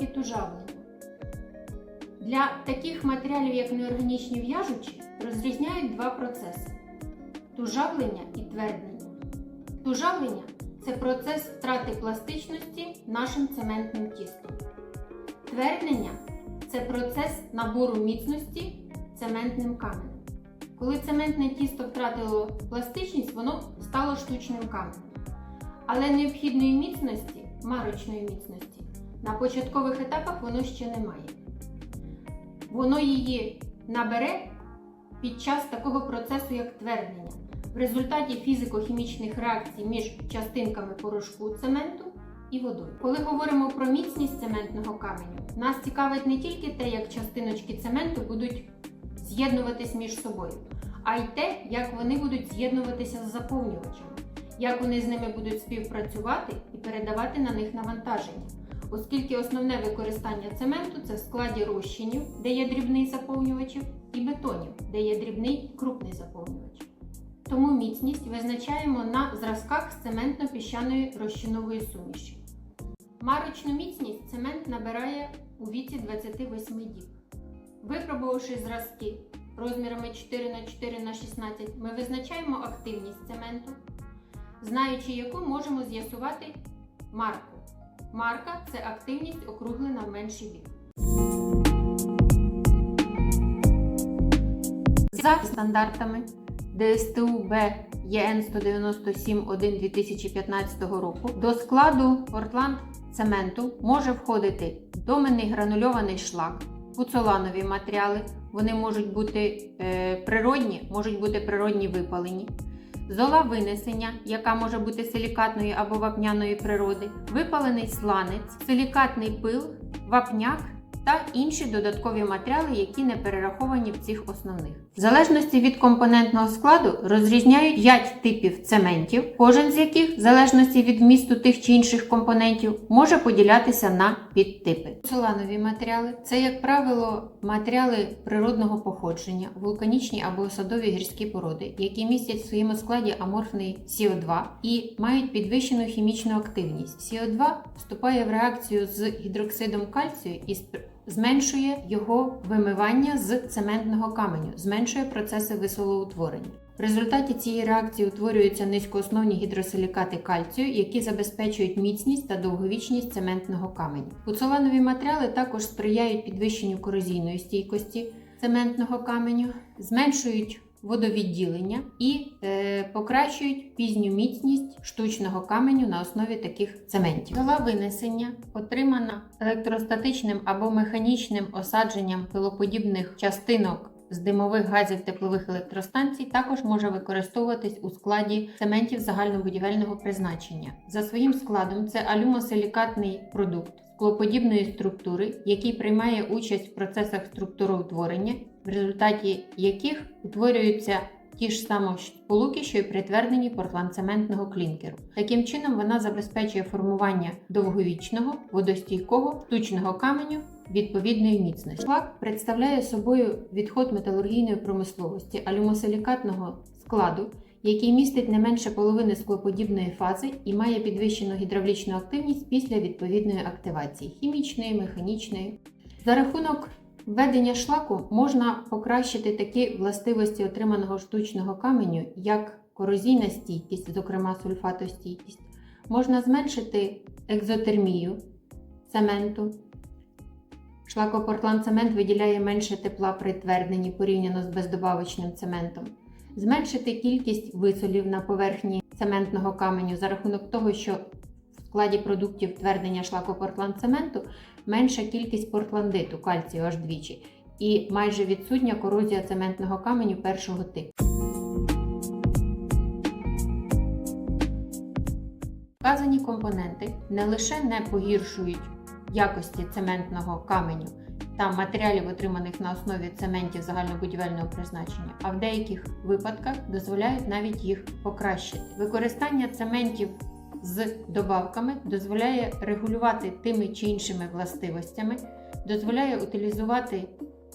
визначають строки. Для таких матеріалів, як неорганічні в'яжучі, розрізняють два процеси тужавлення і тверднення. Тужавлення це процес втрати пластичності нашим цементним тістом. Тверднення це процес набору міцності цементним каменем. Коли цементне тісто втратило пластичність, воно стало штучним каменем. Але необхідної міцності, марочної міцності, на початкових етапах воно ще не має. Воно її набере під час такого процесу, як тверднення, в результаті фізико-хімічних реакцій між частинками порошку цементу і водою. Коли говоримо про міцність цементного каменю, нас цікавить не тільки те, як частиночки цементу будуть з'єднуватись між собою, а й те, як вони будуть з'єднуватися з заповнювачами, як вони з ними будуть співпрацювати і передавати на них навантаження. Оскільки основне використання цементу це в складі розчинів, де є дрібний заповнювачів, і бетонів, де є дрібний крупний заповнювач. Тому міцність визначаємо на зразках з цементно-піщаної розчинової суміші. Марочну міцність цемент набирає у віці 28 діб. Випробувавши зразки розмірами 4 на 4 на 16, ми визначаємо активність цементу, знаючи яку можемо з'ясувати марку. Марка це активність округлена в менший бік. За стандартами ДСТУ Б ЄН 197 1 2015 року до складу Портланд цементу може входити доменний гранульований шлак, пуцоланові матеріали. Вони можуть бути е, природні, можуть бути природні випалені. Зола винесення, яка може бути силікатної або вапняної природи, випалений сланець, силікатний пил, вапняк та інші додаткові матеріали, які не перераховані в цих основних. В залежності від компонентного складу розрізняють 5 типів цементів, кожен з яких, в залежності від вмісту тих чи інших компонентів, може поділятися на підтипи. Соланові матеріали це, як правило, матеріали природного походження, вулканічні або осадові гірські породи, які містять в своєму складі аморфний СО2 і мають підвищену хімічну активність. СО2 вступає в реакцію з гідроксидом кальцію і зменшує його вимивання з цементного каменю, зменшує процеси висолоутворення. В результаті цієї реакції утворюються низькоосновні гідросилікати кальцію, які забезпечують міцність та довговічність цементного каменю. Пуцоланові матеріали також сприяють підвищенню корозійної стійкості цементного каменю, зменшують водовідділення і е, покращують пізню міцність штучного каменю на основі таких цементів. Зола винесення, отримана електростатичним або механічним осадженням пилоподібних частинок з димових газів теплових електростанцій, також може використовуватись у складі цементів загальнобудівельного призначення. За своїм складом це алюмосилікатний продукт склоподібної структури, який приймає участь в процесах структуроутворення, в результаті яких утворюються ті ж самі сполуки, що й при тверденні портландцементного клінкеру. Таким чином вона забезпечує формування довговічного, водостійкого штучного каменю відповідної міцності. Шлак представляє собою відход металургійної промисловості алюмосилікатного складу, який містить не менше половини склоподібної фази і має підвищену гідравлічну активність після відповідної активації хімічної, механічної. За рахунок введення шлаку можна покращити такі властивості отриманого штучного каменю, як корозійна стійкість, зокрема сульфатостійкість, можна зменшити екзотермію цементу. Шлакопортландцемент виділяє менше тепла при тверденні порівняно з бездобавочним цементом. Зменшити кількість висолів на поверхні цементного каменю за рахунок того, що в складі продуктів твердення шлакопортландцементу менша кількість портландиту, кальцію аж двічі, і майже відсутня корозія цементного каменю першого типу. Вказані компоненти не лише не погіршують якості цементного каменю та матеріалів, отриманих на основі цементів загальнобудівельного призначення, а в деяких випадках дозволяють навіть їх покращити. Використання цементів з добавками дозволяє регулювати тими чи іншими властивостями, дозволяє утилізувати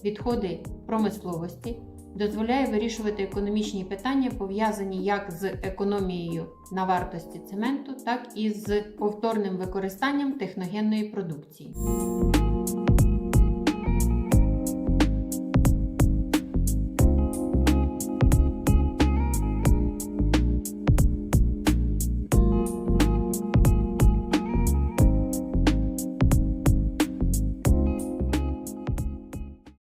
відходи промисловості, дозволяє вирішувати економічні питання, пов'язані як з економією на вартості цементу, так і з повторним використанням техногенної продукції.